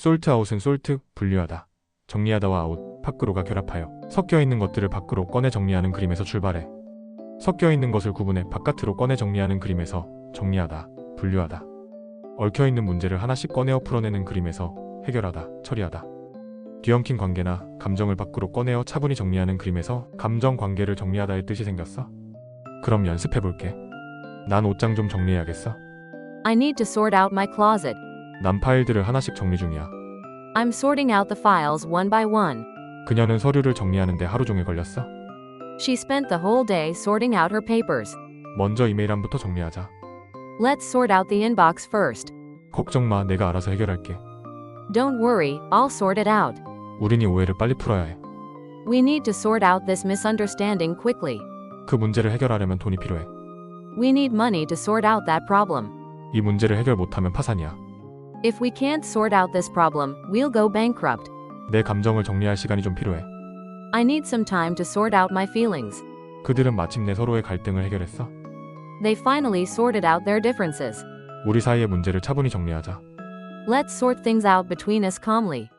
솔트 아웃은 솔트, 분리하다. 정리하다와 아웃, 밖으로가 결합하여 섞여 있는 것들을 밖으로 꺼내 정리하는 그림에서 출발해. 섞여 있는 것을 구분해 바깥으로 꺼내 정리하는 그림에서 정리하다, 분류하다. 얽혀 있는 문제를 하나씩 꺼내어 풀어내는 그림에서 해결하다, 처리하다. 뒤엉킨 관계나 감정을 밖으로 꺼내어 차분히 정리하는 그림에서 감정 관계를 정리하다의 뜻이 생겼어. 그럼 연습해 볼게. 난 옷장 좀 정리해야겠어. I need to sort out my closet. 난 파일들을 하나씩 정리 중이야. I'm sorting out the files one by one. 그녀는 서류를 정리하는데 하루 종일 걸렸어. She spent the whole day sorting out her papers. 먼저 이메일함부터 정리하자. Let's sort out the inbox first. 걱정 마, 내가 알아서 해결할게. Don't worry, I'll sort it out. 우린 이 오해를 빨리 풀어야 해. We need to sort out this misunderstanding quickly. 그 문제를 해결하려면 돈이 필요해. We need money to sort out that problem. 이 문제를 해결 못하면 파산이야. If we can't sort out this problem, we'll go bankrupt. 내 감정을 정리할 시간이 좀 필요해. I need some time to sort out my feelings. 그들은 마침내 서로의 갈등을 해결했어. They finally sorted out their differences. 우리 사이의 문제를 차분히 정리하자. Let's sort things out between us calmly.